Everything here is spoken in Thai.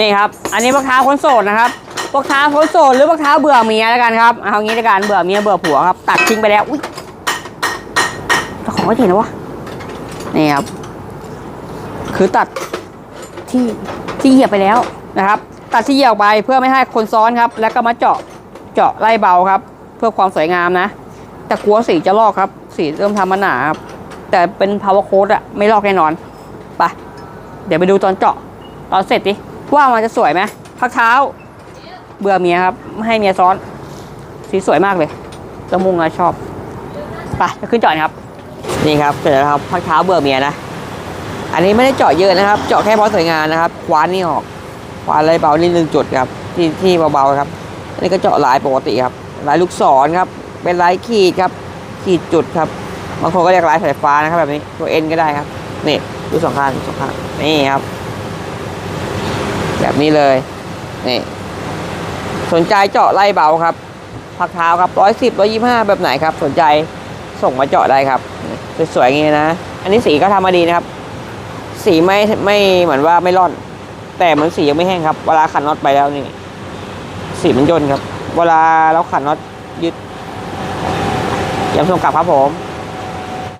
นี่ครับ อันนี้พักเท้าคนโสดนะครับพักเท้าคนโสดหรือพักเท้าเบื่อเมียแล้วกันครับ เอางี้แล้วกันเบื่อเมียเบื่อผัวครับ ตัดทิ้งไปแล้ว อุ้ยเจ้าของไม่เห็นนะวะ นี่ครับ คือตัดที่ที่เหยียบไปแล้วนะครับ ตัดที่เหยียบไปเพื่อไม่ให้คนซ้อนครับ แล้วก็มาเจาะเจาะไล่เบาครับ เพื่อความสวยงามนะ แต่กลัวสีจะลอกครับ สีเริ่มทำมาหนาครับ แต่เป็น power coat อะไม่ลอกแน่นอน ไป เดี๋ยวไปดูตอนเจาะตอนเสร็จดิ ว่ามันจะสวยไหมพักเท้า เบื่อเมียครับไม่ให้เมียซ้อน สีสวยมากเลยตะมุงอะชอบไปขึ้นจาะนะครับ นี่ครับเสร็จแล้วครับพักเท้าเบื่อเมียนะ อันนี้ไม่ได้เจาะเยอะนะครับ เจาะแค่พอสวยงามนะครับคว้านนี่ออกคว้านอะไรเบานิดนึงจุดครับ ที่ที่เบาๆครับ อันนี้ก็เจาะลายปกติครับลายลูกศรครับ เป็นลายขีดครับขีดจุดครับบางคนก็เรียกลายสายฟ้านะครับแบบนี้ตัวเอ็นก็ได้ครับนี่ดูสองข้างสองข้างนี่ครับ แบบนี้เลยนี่สนใจเจาะไล่เบาครับพักเท้าครับร้อยสิบร้อยี่ห้าแบบไหนครับ สนใจส่งมาเจาะได้ครับสวยๆอย่างนี้นะ อันนี้สีก็ทำมาดีนะครับ สีไม่ไม่เหมือนว่าไม่ร่อน แต่เหมือนสียังไม่แห้งครับ เวลาขันน็อตไปแล้วนี่ สีมันย่นครับ เวลาเราขันน็อตยึดย้ำส่งกลับครับผม